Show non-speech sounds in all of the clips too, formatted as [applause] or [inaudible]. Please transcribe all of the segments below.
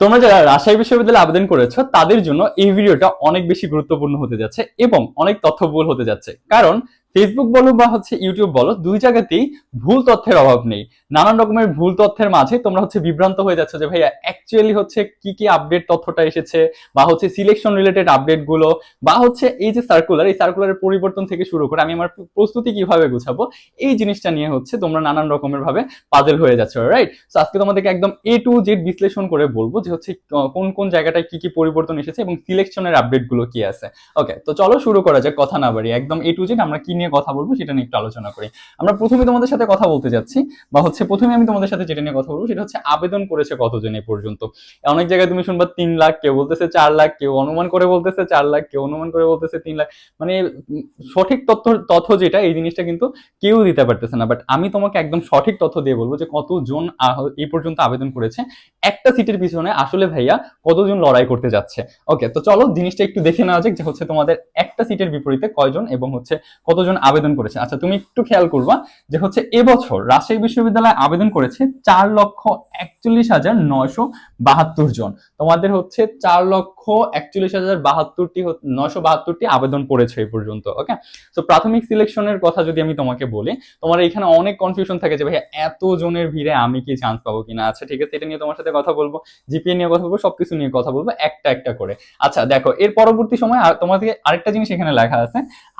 তোমরা যারা রাজশাহী বিশ্ববিদ্যালয়ে আবেদন করেছ, তাদের জন্য এই ভিডিওটা অনেক বেশি গুরুত্বপূর্ণ হতে যাচ্ছে এবং অনেক তথ্যবহুল হতে যাচ্ছে। কারণ ফেসবুক বলো বা হচ্ছে ইউটিউব বলো, দুই জায়গাতেই ভুল তথ্যের অভাব নেই। নানান রকমের ভুল তথ্যের মাঝে তোমরা হচ্ছে বিভ্রান্ত হয়ে যাচ্ছে যে, ভাইয়া অ্যাকচুয়ালি হচ্ছে কি কি আপডেট তথ্যটা এসেছে? বা হচ্ছে সিলেকশন রিলেটেড আপডেটগুলো, বা হচ্ছে এই যে সার্কুলার এই সার্কুলারের পরিবর্তন থেকে শুরু করে আমি আমার প্রস্তুতি কীভাবে গুছাবো, এই জিনিসটা নিয়ে হচ্ছে তোমরা নানান রকমের ভাবে পাজেল হয়ে যাচ্ছে রাইট সো আজকে তোমাদেরকে একদম এ টু জেড বিশ্লেষণ করে বলব যে হচ্ছে কোন কোন জায়গাটায় কি কি পরিবর্তন এসেছে এবং সিলেকশনের আপডেটগুলো কি আছে। ওকে তো চলো শুরু করা যাক, কথা না বাড়ি একদম এ টু জেড আমরা কি নিয়ে কথা বলব, সেটা নিয়ে একটু আলোচনা করি। আমরা প্রথমে তোমাদের সাথে কথা বলতে যাচ্ছি, বা হচ্ছে প্রথমে আমি তোমাদের সাথে যেটা নিয়ে কথা বলব, সেটা হচ্ছে আবেদন করেছে কতজন এ পর্যন্ত? অনেক জায়গায় তুমি শুনবা তিন লাখ, কেউ বলতেছে চার লাখ, কেউ অনুমান করে বলতেছে চার লাখ, কেউ অনুমান করে বলতেছে তিন লাখ। মানে সঠিক তথ্য তথ্য যেটা, এই জিনিসটা কিন্তু কেউ দিতে পারতেছে না। বাট আমি তোমাকে একদম সঠিক তথ্য দিয়ে বলব যে কতজন এই পর্যন্ত আবেদন করেছে। একটা সিটের পিছনে আসলে ভাইয়া কতজন লড়াই করতে যাচ্ছে। ওকে তো চলো জিনিসটা একটু দেখে নেওয়া যাক যে হচ্ছে তোমাদের একটা সিটের বিপরীতে কয়জন এবং হচ্ছে কতজন আবেদন করেছে। আচ্ছা তুমি একটু খেয়াল করবা যে হচ্ছে এবছর রাজশাহী বিশ্ববিদ্যালয়ে আবেদন করেছে চার লক্ষ একচল্লিশ হাজার নয়শো বাহাত্তর জন। তোমাদের হচ্ছে চার লক্ষ একচল্লিশ হাজার বাহাত্তরটি নয়শো বাহাত্তরটি আবেদন করেছে এই পর্যন্ত ওকে তো প্রাথমিক সিলেকশনের কথা যদি আমি তোমাকে বলি, তোমার এখানে অনেক কনফিউশন থাকে যে ভাই এত জনের ভিড়ে আমি কি চান্স পাবো কিনা? আচ্ছা ঠিক আছে, এটা নিয়ে তোমার সাথে কথা বলব জিপিএ নিয়ে কথা বলব, সবকিছু নিয়ে কথা বলব, একটা একটা করে। আচ্ছা দেখো, এর পরবর্তী সময় তোমাদেরকে আরেকটা জিনিস এখানে লেখা আছে,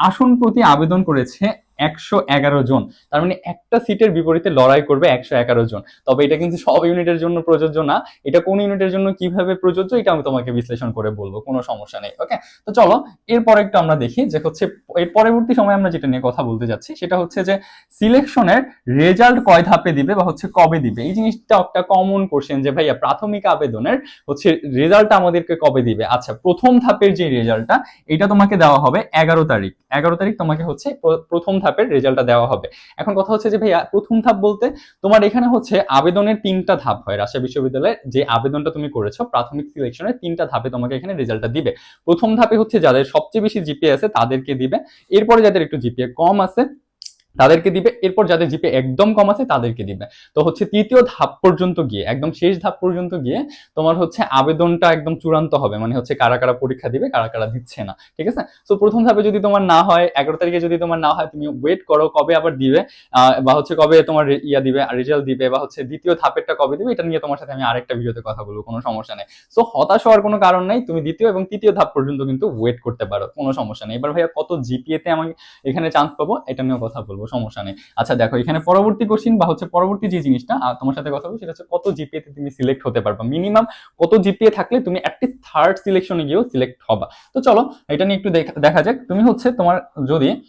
আসন প্রতি আবেদন করেছে একশো এগারো জন। তার মানে একটা সিটের বিপরীতে লড়াই করবে একশো এগারো জন। তবে এটা কিন্তু সব ইউনিটের জন্য প্রযোজ্য না। এটা কোন ইউনিটের জন্য কীভাবে প্রযোজ্য, এটা আমি তোমাকে বিশ্লেষণ করে বলব। কোনো সমস্যা নেই ওকে তো চলো, এরপর একটু আমরা দেখি যে হচ্ছে, এর পরবর্তী সময় আমরা যেটা নিয়ে কথা বলতে যাচ্ছি, সেটা হচ্ছে যে সিলেকশনের রেজাল্ট কয় ধাপে দিবে বা হচ্ছে কবে দিবে? এই জিনিসটা একটা কমন কোশ্চেন যে, ভাইয়া, প্রাথমিক আবেদনের হচ্ছে রেজাল্টটা আমাদেরকে কবে দিবে? আচ্ছা প্রথম ধাপের যে রেজাল্টটা, এটা তোমাকে দেওয়া হবে এগারো তারিখ। এগারো তারিখ তোমাকে হচ্ছে প্রথম ধাপের রেজাল্টটা দেওয়া হবে। এখন কথা হচ্ছে যে ভাইয়া, প্রথম ধাপ বলতে তোমার এখানে হচ্ছে আবেদনের তিনটা ধাপ হয় রাজশাহী বিশ্ববিদ্যালয়ে যে আবেদনটা তুমি করেছ, প্রাথমিক সিলেকশনের তিনটা ধাপে তোমাকে এখানে রেজাল্টটা দিবে। প্রথম ধাপে হচ্ছে যাদের সবচেয়ে বেশি জিপিএ আছে তাদেরকে দিবে। এরপরে যাদের একটু জিপিএ কম আছে তাদেরকে দিবে। এরপর যাদের জিপে একদম কম আছে, তাদেরকে দিবে। তো হচ্ছে তৃতীয় ধাপ পর্যন্ত গিয়ে, একদম শেষ ধাপ পর্যন্ত গিয়ে তোমার হচ্ছে আবেদনটা একদম চূড়ান্ত হবে। মানে হচ্ছে কারা কারা পরীক্ষা দিবে, কারা কারা দিচ্ছে না। ঠিক আছে? তো প্রথম ধাপে যদি তোমার না হয়, এগারো তারিখে যদি তোমার না হয়, তুমি ওয়েট করো কবে আবার দিবে বা হচ্ছে কবে তোমার ইয়া দিবে রেজাল্ট দিবে, বা হচ্ছে দ্বিতীয় ধাপেরটা কবে দিবে, এটা নিয়ে তোমার সাথে আমি আরেকটা ভিডিওতে কথা বলব, কোনো সমস্যা নেই। সো হতাশ হওয়ার কোনো কারণ নাই, তুমি দ্বিতীয় এবং তৃতীয় ধাপ পর্যন্ত কিন্তু ওয়েট করতে পারো, কোনো সমস্যা নেই। এবার ভাইয়া কত জিপিএ তে আমি এখানে চান্স পাবো, এটা নিয়েও কথা বলব। সমস্যা নেই। আচ্ছা দেখো, এখানে পরবর্তী কোশ্চিন বা হচ্ছে পরবর্তী যে জিনিসটা তোমার সাথে কথা বলব সেটা হচ্ছে কত জিপিএ তে তুমি সিলেক্ট হতে পারবা? মিনিমাম কত জিপিএ থাকলে তুমি একটি থার্ড সিলেকশনে গিয়েও সিলেক্ট হবা। তো চলো, এটা নিয়ে একটু দেখা- যাক। তুমি হচ্ছে তোমার যদি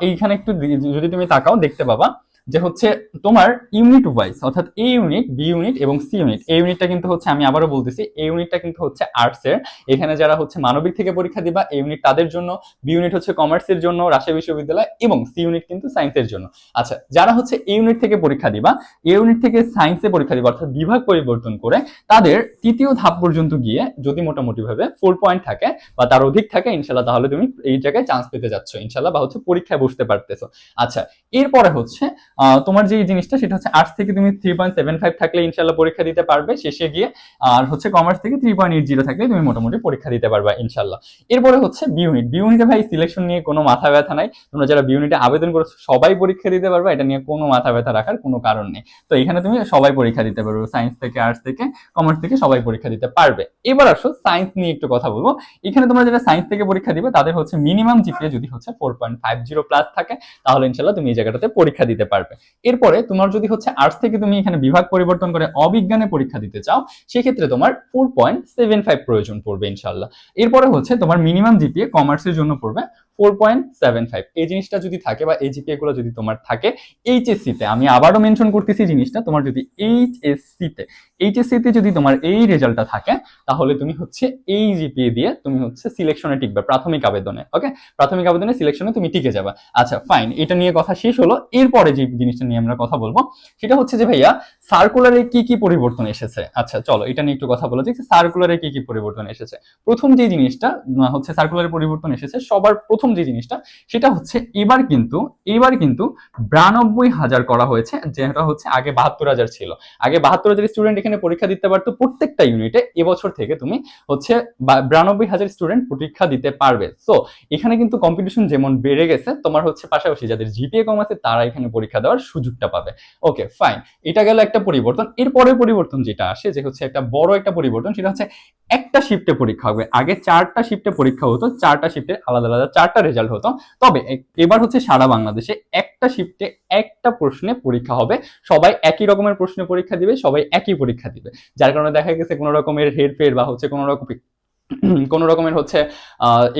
এইখানে একটু যদি তুমি তাকাও, দেখতে পাবা যে হচ্ছে তোমার ইউনিট ওয়াইজ অর্থাৎ এ ইউনিট বি ইউনিট এবং সি ইউনিট এই ইউনিটটা কিন্তু হচ্ছে আমি আবারও বলতেছি এই ইউনিটটা কিন্তু হচ্ছে আর্টস এর। এখানে যারা হচ্ছে মানবিক থেকে পরীক্ষা দিবা এই ইউনিট তাদের জন্য বি ইউনিট হচ্ছে কমার্সের জন্য, রাজশাহী বিশ্ববিদ্যালয় এবং সি ইউনিট কিন্তু সায়েন্সের জন্য। আচ্ছা যারা হচ্ছে এই ইউনিট থেকে পরীক্ষা দিবা এই ইউনিট থেকে সায়েন্সে পরীক্ষা দিবা, অর্থাৎ বিভাগ পরিবর্তন করে, তাদের তৃতীয় ধাপ পর্যন্ত গিয়ে যদি মোটামুটি ভাবে ফোর পয়েন্ট থাকে বা তার অধিক থাকে ইনশাল্লাহ তাহলে তুমি এই জায়গায় চান্স পেতে যাচ্ছ ইনশাল্লাহ বা হচ্ছে পরীক্ষায় বসতে পারতেছো। আচ্ছা এরপরে হচ্ছে তোমার যে জিনিসটা, সেটা হচ্ছে আর্টস থেকে তুমি থ্রি পয়েন্ট সেভেন ফাইভ থাকলে ইনশাল্লাহ পরীক্ষা দিতে পারবে। শেষে গিয়ে, আর হচ্ছে কমার্স থেকে থ্রি পয়েন্ট এইট জিরো থাকলে তুমি মোটামুটি পরীক্ষা দিতে পারবে ইনশাল্লাহ এরপরে হচ্ছে বি ইউনিট বি ইউনিটে ভাই সিলেকশন নিয়ে কোনো মাথা ব্যথা নাই। তোমরা যারা বি ইউনিটে আবেদন করেছ, সবাই পরীক্ষা দিতে পারবে। এটা নিয়ে কোনো মাথা ব্যথা রাখার কোনো কারণ নেই। তো এখানে তুমি সবাই পরীক্ষা দিতে পারবে। সায়েন্স থেকে আর্টস থেকে কমার্স থেকে সবাই পরীক্ষা দিতে পারবে। এবার আসো সায়েন্স নিয়ে একটু কথা বলব। এখানে তোমরা যারা সায়েন্স থেকে পরীক্ষা দিবে, তাদের হচ্ছে মিনিমাম জিপিএ যদি হচ্ছে four point five zero plus থাকে, তাহলে ইনশাল্লাহ তুমি এই জায়গাটাতে পরীক্ষা দিতে পারবে। এরপরে তোমার যদি হচ্ছে আর্টস থেকে তুমি এখানে বিভাগ পরিবর্তন করে অবিজ্ঞানে পরীক্ষা দিতে চাও, সেক্ষেত্রে তোমার ফোর পয়েন্ট সেভেন ফাইভ প্রয়োজন পড়বে ইনশাল্লাহ এরপরে হচ্ছে তোমার মিনিমাম জিপিএ কমার্সের জন্য পড়বে ফোর পয়েন্ট সেভেন ফাইভ এই জিনিসটা যদি থাকে বা এই জিপিএ গুলো যদি তোমার থাকে এইচএসসি তে, আমি আবারও মেনশন করতেছি জিনিসটা, তোমার যদি এইচএসসি তে এইচএসসি তে যদি তোমার এই রেজাল্টটা থাকে, তাহলে তুমি হচ্ছে এই জিপিএ দিয়ে তুমি হচ্ছে সিলেকশনে টিকবে প্রাথমিক আবেদনে ওকে প্রাথমিক আবেদনে সিলেকশনে তুমি টিকে যাবে। আচ্ছা ফাইন এটা নিয়ে কথা শেষ হলো। এরপরে যে জিনিসটা নিয়ে আমরা কথা বলব। সেটা হচ্ছে যে ভাইয়া সার্কুলারে কি কি পরিবর্তন এসেছে? আচ্ছা চলো, এটা নিয়ে একটু কথা বলা যাক সার্কুলারে কি কি পরিবর্তন এসেছে। প্রথম যে জিনিসটা হচ্ছে সার্কুলারে পরিবর্তন এসেছে, সবার প্রথম যে জিনিসটা, সেটা হচ্ছে এবার কিন্তু এবার কিন্তু বিরানব্বই হাজার করা হয়েছে, যেটা হচ্ছে আগে বাহাত্তর হাজার ছিল। আগে বাহাত্তর হাজার স্টুডেন্ট এখানে পরীক্ষা দিতে পারতো প্রত্যেকটা ইউনিটে এবছর থেকে তুমি হচ্ছে বিরানব্বই হাজার স্টুডেন্ট পরীক্ষা দিতে পারবে। সো এখানে কিন্তু কম্পিটিশন যেমন বেড়ে গেছে, তোমার হচ্ছে পাশাপাশি যাদের জিপিএ কম আছে, তারা এখানে পরীক্ষা দেওয়ার সুযোগটা পাবে। ওকে ফাইন এটা গেল একটা পরিবর্তন। এরপরে পরিবর্তন যেটা আসে, যে হচ্ছে একটা বড় একটা পরিবর্তন, সেটা হচ্ছে একটা শিফটে পরীক্ষা হবে। আগে চারটা শিফটে পরীক্ষা হতো, চারটা শিফটে আলাদা আলাদা চারটা রেজাল্ট হতো। তবে এবার হচ্ছে সারা বাংলাদেশে একটা শিফটে একটা প্রশ্নে পরীক্ষা হবে। সবাই একই রকমের প্রশ্নে পরীক্ষা দিবে, সবাই একই পরীক্ষা দিবে। যার কারণে দেখা গেছে কোনো রকমের হেরফের বা হচ্ছে কোনো রকম [clears throat] কোন রকমের হচ্ছে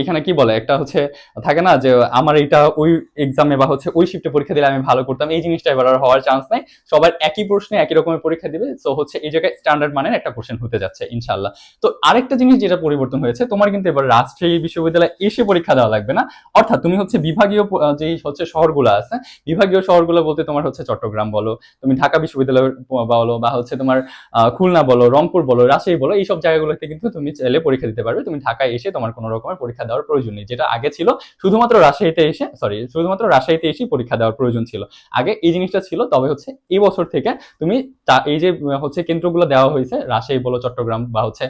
এখানে কি বলে? একটা হচ্ছে, থাকে না যে আমার এটা ওই এক্সামে বা হচ্ছে ওই শিফটে পরীক্ষা দিলে আমি ভালো করতাম। এই জিনিসটা এবার হওয়ার চান্স নাই। সবার একই প্রশ্নে একই রকমের পরীক্ষা দিবে। সো হচ্ছে এই জায়গায় স্ট্যান্ডার্ড মানের একটা কোশ্চেন হতে যাচ্ছে ইনশাল্লাহ তো আরেকটা জিনিস যেটা পরিবর্তন হয়েছে, তোমার কিন্তু এবার রাজশাহী বিশ্ববিদ্যালয়ে এসে পরীক্ষা দেওয়া লাগবে না। অর্থাৎ তুমি হচ্ছে বিভাগীয় যেই হচ্ছে শহরগুলো আছে, বিভাগীয় শহরগুলো বলতে তোমার হচ্ছে চট্টগ্রাম বলো, তুমি ঢাকা বিশ্ববিদ্যালয় বলো বা হচ্ছে তোমার খুলনা বলো, রংপুর বলো, রাজশাহী বলো, এইসব জায়গাগুলোতে কিন্তু তুমি চাইলে পরীক্ষা দিতে পারবে। তুমি ঢাকায় এসে তোমার কোনো রকমের পরীক্ষা দেওয়ার প্রয়োজন নেই। যেটা আগে ছিল, শুধুমাত্র রাজশাহীতে এসে সরি শুধুমাত্র রাজশাহীতে এসেই পরীক্ষা দেওয়ার প্রয়োজন ছিল। আগে এই জিনিসটা ছিল, তবে হচ্ছে এই বছর থেকে তুমি এই যে হচ্ছে কেন্দ্রগুলো দেওয়া হয়েছে, রাজশাহী বলো, চট্টগ্রাম বা হচ্ছে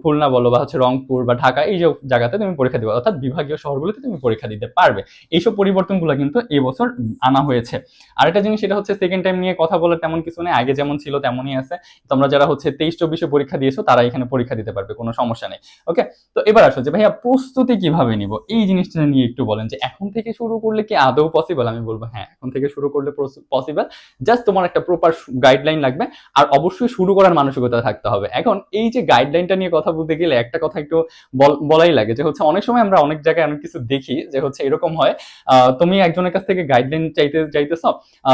খুলনা বলো বা হচ্ছে রংপুর বা ঢাকা, এই যে জায়গাতে তুমি পরীক্ষা দিবে, অর্থাৎ বিভাগীয় শহরগুলোতে তুমি পরীক্ষা দিতে পারবে। এইসব পরিবর্তনগুলো কিন্তু এই বছর আনা হয়েছে। আরেকটা জিনিস সেটা হচ্ছে সেকেন্ড টাইম নিয়ে কথা বলার তেমন কিছু নেই, আগে যেমন ছিল তেমনই আছে। তোমরা যারা হচ্ছে তেইশ, চব্বিশে পরীক্ষা দিয়েছ, তারা এখানে পরীক্ষা দিতে পারবে, কোনো সমস্যা নেই ওকে তো এবার আসো যে ভাইয়া প্রস্তুতি কীভাবে নিব? এই জিনিসটা নিয়ে একটু বলেন যে এখন থেকে শুরু করলে কি আদৌ পসিবল আমি বলব হ্যাঁ এখন থেকে শুরু করলে পসিবল জাস্ট তোমার একটা প্রপার গাইডলাইন লাগবে আর অবশ্যই শুরু করার মানসিকতা থাকতে হবে। এখন এই যে গাইডলাইনটা নিয়ে কথা বলতে গেলে একটা কথা একটু বলাই লাগে যে হচ্ছে অনেক সময় আমরা অনেক জায়গায় অনেক কিছু দেখি যে হচ্ছে এরকম হয় তুমি একজনের কাছ থেকে গাইডলাইন চাইতে চাইতেছ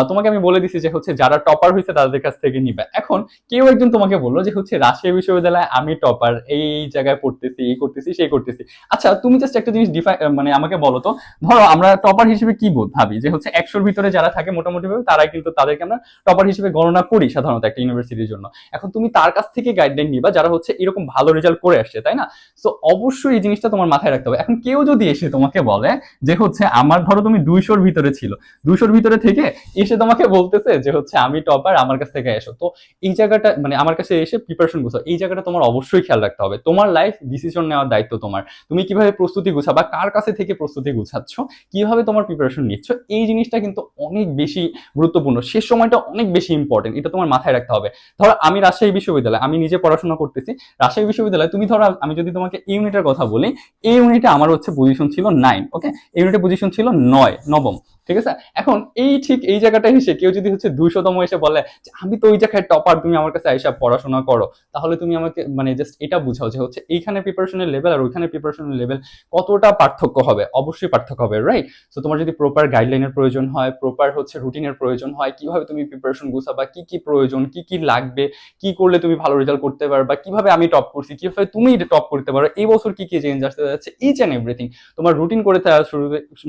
তোমাকে আমি বলে দিছি যে হচ্ছে যারা টপার হয়েছে তাদের কাছ থেকে নিবে। এখন কেউ একজন তোমাকে বলল যে হচ্ছে রাজশাহী বিশ্ববিদ্যালয়ে আমি টপার এই জায়গায় পড়তেছি, এই করতেছি, সেই করতেছি। আচ্ছা তুমি জাস্ট একটা জিনিস ডিফাইন মানে আমাকে বলো তো। ধরো, আমরা টপার হিসেবে কি বোধ ভাবি? যে হচ্ছে একশোর ভিতরে যারা থাকে মোটামুটি ভাবে তারাই কিন্তু তাদেরকে আমরা টপার হিসেবে গণনা করি সাধারণত একটা ইউনিভার্সিটির জন্য। এখন তুমি তার কাছ থেকে গাইডলাইন নিবা, যারা হচ্ছে এরকম ভালো রেজাল্ট করে আসছে, তাই না? সো অবশ্যই এই জিনিসটা তোমার মাথায় রাখতে হবে। এখন কেউ যদি এসে তোমাকে বলে যে হচ্ছে আমার, ধরো তুমি দুইশোর ভিতরে ছিল, দুইশোর ভিতরে থেকে এসে তোমাকে বলতেছে যে হচ্ছে আমি টপার আমার কাছ থেকে এসো। তো এই জায়গাটা মানে আমার কাছে এসে প্রিপারেশন গুছো এই জায়গাটা তোমার অবশ্যই খেয়াল রাখতে হবে। তোমার লাইফ ডিসিশন নেওয়ার দায়িত্ব তোমার। তুমি কীভাবে প্রস্তুতি গুছাবা, কার কাছে থেকে প্রস্তুতি গুছাচ্ছ, কীভাবে তোমার প্রিপারেশন নিচ্ছ, এই জিনিসটা কিন্তু অনেক বেশি গুরুত্বপূর্ণ। শেষ সময়টা অনেক বেশি ইম্পর্টেন্ট এটা তোমার মাথায় রাখতে হবে। ধরো আমি রাজশাহী বিশ্ববিদ্যালয়, আমি নিজে পড়াশোনা করতেছি, রাজশাহী বিশ্ববিদ্যালয় তুমি ধরো আমি যদি তোমাকে ইউনিটের কথা বলি, এই ইউনিটে আমার হচ্ছে পজিশন ছিল নাইন ওকে এই ইউনিটে পজিশন ছিল নয়, নবম। ঠিক আছে? এখন এই ঠিক এই জায়গাটা এসে কেউ যদি হচ্ছে দুইশতম এসে বলে যে, আমি তো ওই জায়গায় টপার তুমি আমার কাছে এসে পড়াশোনা করো। তাহলে তুমি আমাকে মানে জাস্ট এটা বুঝাও যে হচ্ছে এইখানে প্রিপারেশনের লেভেল আর ওইখানে প্রিপারেশনের লেভেল কতটা পার্থক্য হবে? অবশ্যই পার্থক্য হবে রাইট সো তোমার যদি প্রপার গাইডলাইনের প্রয়োজন হয় প্রপার হচ্ছে রুটিনের প্রয়োজন হয়, কীভাবে তুমি প্রিপারেশন গুছাবা, কি কি প্রয়োজন, কি কি লাগবে, কি করলে তুমি ভালো রেজাল্ট করতে পারবা, কীভাবে আমি টপ করছি, কীভাবে তুমি টপ করতে পারো, এই বছর কি কি চেঞ্জ আসতে যাচ্ছে ইচ অ্যান্ড এভরিথিং তোমার রুটিন করে শুরু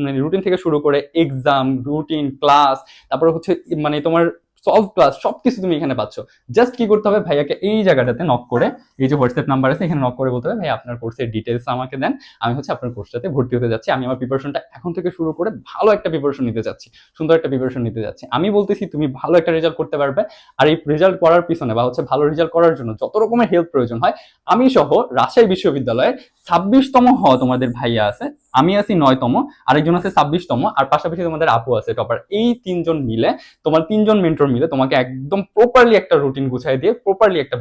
মানে রুটিন থেকে শুরু করে এক্সাম রুটিন ক্লাস তারপরে হচ্ছে মানে তোমার সলভ ক্লাস সবকিছু তুমি এখানে পাচ্ছ। জাস্ট কি করতে হবে? ভাইয়াকে এই জায়গাটাতে নক করে, এই যে হোয়াটসঅ্যাপ নাম্বার আছে, এখানে নক করে বলতে হবে ভাই আপনার কোর্সের ডিটেলস আমাকে দেন। আমি হচ্ছে আপনার কোর্সটাতে ভর্তি হতে যাচ্ছি। আমি আমার প্রিপারেশনটা এখন থেকে শুরু করে ভালো একটা প্রিপারেশন নিতে যাচ্ছি। সুন্দর একটা প্রিপারেশন নিতে যাচ্ছি। আমি বলতেছি, তুমি ভালো একটা রেজাল্ট করতে পারবে। আর এই রেজাল্ট করার পিছনে বা হচ্ছে ভালো রেজাল্ট করার জন্য যত রকমের হেল্প প্রয়োজন হয়, আমি সহ রাজশাহী বিশ্ববিদ্যালয়ে ছাব্বিশতম হওয়া তোমাদের ভাইয়া আছে, আমি আছি নয়তম, আরেকজন আছে ছাব্বিশতম, আর পাশাপাশি তোমাদের আপু আছে টপার এই তিনজন মিলে, তোমার তিনজন মেন্টর মিলে তোমাকে একদম প্রপারলি একটা রুটিন গুছাই দিয়ে প্রপারলি একটা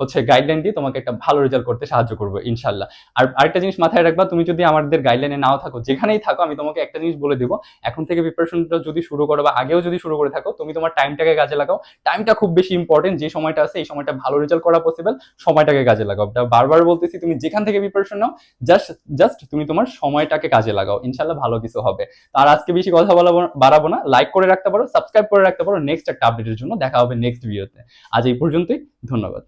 হচ্ছে গাইডলাইন দিয়ে তোমাকে একটা ভালো রেজাল্ট করতে সাহায্য করব, ইনশাল্লাহ। আর আরেকটা জিনিস মাথায় রাখবা, তুমি যদি আমাদের গাইডলাইনে নাও থাকো, যেখানেই থাকো, আমি তোমাকে একটা জিনিস বলে দিব, এখন থেকে প্রিপারেশনটা যদি শুরু করো বা আগেও যদি শুরু করে থাকো, তুমি তোমার টাইমটাকে কাজে লাগাও। টাইমটা খুব বেশি ইম্পর্টেন্ট যে সময়টা আছে, এই সময়টা ভালো রেজাল্ট করা পসিবল সময়টাকে কাজে লাগাও। বারবার বলতেছি, তুমি যেখান থেকে প্রিপারেশন নাও জাস্ট জাস্ট তুমি তোমার সময়টাকে কাজে লাগাও। ইনশাল্লাহ ভালো কিছু হবে। আর আজকে বেশি কথা বলা বাড়াবো না। লাইক করে রাখতে পারো সাবস্ক্রাইব করে রাখতে পারো। নেক্সট একটা আপডেটের জন্য দেখা হবে নেক্সট ভিডিওতে আজ এই পর্যন্তই। ধন্যবাদ।